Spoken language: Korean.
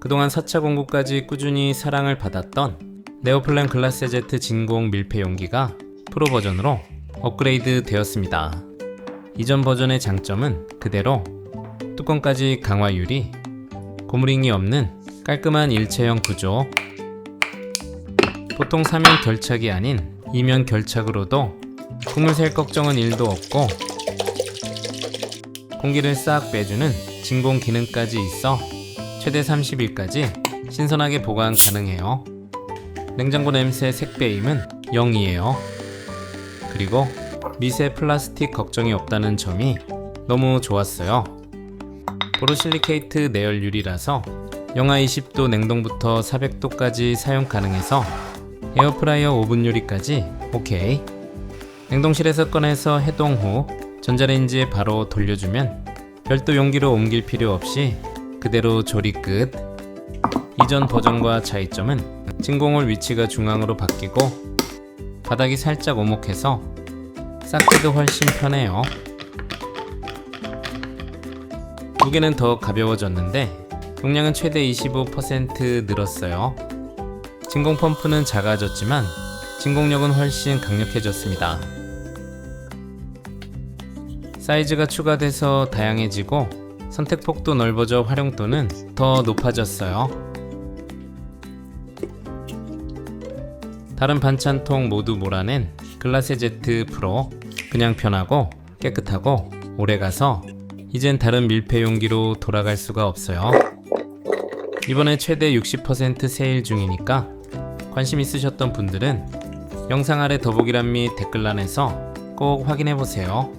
그동안 4차 공구까지 꾸준히 사랑을 받았던 네오플랜 글라스 제트 진공 밀폐 용기가 프로 버전으로 업그레이드 되었습니다. 이전 버전의 장점은 그대로 뚜껑까지 강화 유리, 고무링이 없는 깔끔한 일체형 구조, 보통 사면 결착이 아닌 이면 결착으로도 국물 셀 걱정은 1도 없고 공기를 싹 빼주는 진공 기능까지 있어 최대 30일까지 신선하게 보관 가능해요. 냉장고 냄새 색배임은 0이에요. 그리고 미세 플라스틱 걱정이 없다는 점이 너무 좋았어요. 보로실리케이트 내열 유리라서 영하 20도 냉동부터 400도까지 사용 가능해서 에어프라이어 오븐 요리까지 오케이. 냉동실에서 꺼내서 해동 후 전자레인지에 바로 돌려주면 별도 용기로 옮길 필요 없이 그대로 조리 끝. 이전 버전과 차이점은 진공홀 위치가 중앙으로 바뀌고 바닥이 살짝 오목해서 쌓기도 훨씬 편해요. 무게는 더 가벼워졌는데 용량은 최대 25% 늘었어요. 진공 펌프는 작아졌지만 진공력은 훨씬 강력해졌습니다. 사이즈가 추가돼서 다양해지고 선택 폭도 넓어져 활용도는 더 높아졌어요. 다른 반찬통 모두 몰아낸 글라세 제트 프로 그냥 편하고 깨끗하고 오래가서 이젠 다른 밀폐 용기로 돌아갈 수가 없어요. 이번에 최대 60% 세일 중이니까 관심 있으셨던 분들은 영상 아래 더보기란 및 댓글란에서 꼭 확인해 보세요.